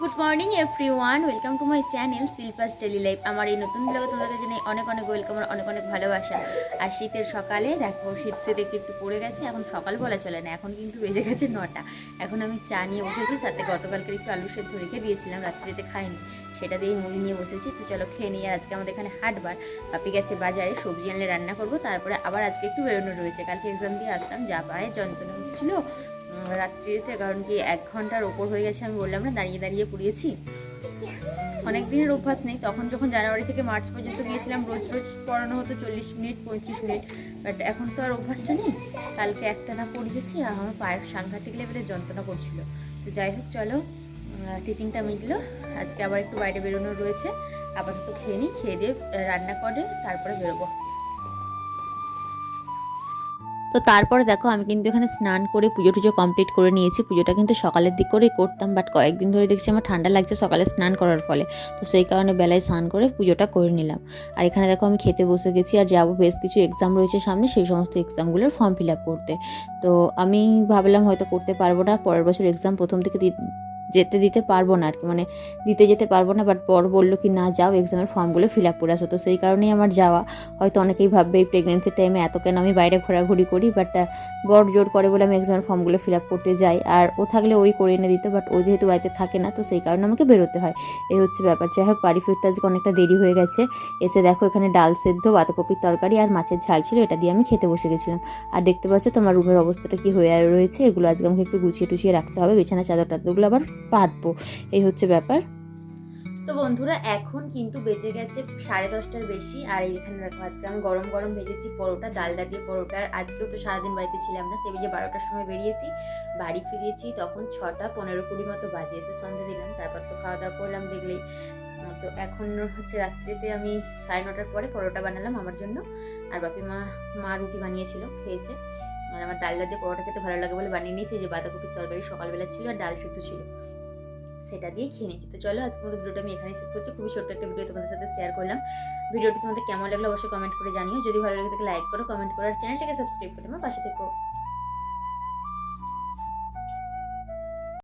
Good morning everyone welcome to my channel Shilpa's daily life আমার এই নতুন ব্লগে তোমাদের জানাই অনেক অনেক ওয়েলকাম আর অনেক অনেক ভালোবাসা। আর শীতের সকালে, দেখো, শীত শীত একটু একটু পড়ে গেছে, এখন সকাল বলা চলে না, এখন কিন্তু বেজে গেছে নটা। এখন আমি চা নিয়ে বসেছি, সাথে গতকালকে একটু আলু সেদ্ধ রেখে দিয়েছিলাম, রাত্রিতে খাইনি। সেটা দিয়ে মুড়ি নিয়ে বসেছি, তো চলো খেয়ে নিয়ে আজকে আমাদের এখানে হাটবার, পাপি গেছে বাজারে, সবজি আনলে রান্না করব, তারপরে আবার আজকে একটু বেরোনো রয়েছে। কালকে এক্সাম দিয়ে আসলাম, যা পায়ে যন্ত্রণা হচ্ছিল রাত্রিতে কারণ কি এক ঘণ্টার ওপর হয়ে গেছে আমি বললাম না, দাঁড়িয়ে দাঁড়িয়ে পড়িয়েছি। অনেক দিনের অভ্যাস নেই, তখন যখন জানুয়ারি থেকে মার্চ পর্যন্ত গিয়েছিলাম, রোজ রোজ পড়ানো হতো চল্লিশ মিনিট, পঁয়ত্রিশ মিনিট বাট এখন তো আর অভ্যাসটা নেই। কালকে একটা না পড়িয়েছি, আর আমার পায়ের সাংঘাতিক লেভেলে যন্ত্রণা করছিল। তো যাই হোক, চলো টিচিংটা মিটলো, আজকে আবার একটু বাইরে বেরোনো রয়েছে। আপাতত খেয়ে নিই খেয়ে দিয়ে রান্না করে তারপরে বেরোবো। তো তারপরে দেখো আমি কিন্তু এখানে স্নান করে পুজো টুজো কমপ্লিট করে নিয়েছি। পুজোটা কিন্তু সকালের দিক করেই করতাম বাট কয়েকদিন ধরে দেখছি আমার ঠান্ডা লাগছে সকালে স্নান করার ফলে। তো সেই কারণে বেলায় স্নান করে পুজোটা করে নিলাম। আর এখানে দেখো আমি খেতে বসে গেছি আর যাব বেশ কিছু এক্সাম রয়েছে সামনে, সেই সমস্ত এক্সামগুলোর ফর্ম ফিল আপ করতে। তো আমি ভাবলাম হয়তো করতে পারব না, পরের বছর এক্সাম প্রথম থেকে যেতে দিতে পারব না আর কি মানে দিতে যেতে পারব না বাট পর বলল কি, না, যাও এক্সামের ফর্মগুলো ফিল আপ করে আসো। তো সেই কারণেই আমার যাওয়া। হয়তো অনেকেই ভাববে, এই প্রেগনেন্সির টাইমে এত কেন আমি বাইরে ঘোরাঘুরি করি? বাট বড় জোর করে বলে, আমি এক্সামের ফর্মগুলো ফিল আপ করতে যাই। আর ও থাকলে ওই করে এনে দিত বাট ও যেহেতু বাড়িতে থাকে না, তো সেই কারণে আমাকে বেরোতে হয়। এই হচ্ছে ব্যাপার। যাই হোক, বাড়ি ফিরতে আজকে অনেকটা দেরি হয়ে গেছে। এসে দেখো, এখানে ডাল সেদ্ধ, বাঁধাকপির তরকারি আর মাছের ঝাল ছিল, এটা দিয়ে আমি খেতে বসে গেছিলাম। আর দেখতে পাচ্ছ তোমার রুমের অবস্থাটা কি হয়ে রয়েছে, এগুলো আজকে আমাকে একটু গুছিয়ে টুছিয়ে রাখতে হবে। বিছানা চাদর টাদরগুলো আবার পাতবো এই হচ্ছে ব্যাপার। তো বন্ধুরা, এখন কিন্তু বেজে গেছে সাড়ে দশটার বেশি। আর এখানে দেখো, আজকে আমি গরম গরম ভেজেছি পরোটা, ডালডা দিয়ে পরোটা। আর আজকেও তো সারাদিন বাড়িতে ছিলাম না সে যে বারোটার সময় বেরিয়েছি, বাড়ি ফিরেছি তখন ছটা পনেরো কুড়ি মতো বাজে, এসে সন্ধে দিলাম, তারপর তো খাওয়া দাওয়া করলাম দেখলেই। তো এখন হচ্ছে রাত্রিতে আমি সাড়ে নটার পরে পরোটা বানালাম আমার জন্য। আর বাপি মা মা রুটি বানিয়েছিল, খেয়েছে। আর আমার ডালডা দিয়ে পরোটা খেতে ভালো লাগে বলে বানিয়ে নিয়েছি যে বাঁধাকপির তরকারি সকালবেলা ছিল আর ডাল সিদ্ধ ছিল। সেটা দিয়ে খেয়ে নিচ্ছি তো চলো আজকে মতো ভিডিওটা আমি এখানে শেষ করছি। খুবই ছোট্ট একটা ভিডিও তোমাদের সাথে শেয়ার করলাম। ভিডিওটি তোমাদের কেমন লাগল অবশ্যই কমেন্ট করে জানিও। যদি ভালো লাগে তাকে লাইক করো কমেন্ট করো, আর চ্যানেলটাকে সাবস্ক্রাইব করে আমার পাশে থেকো।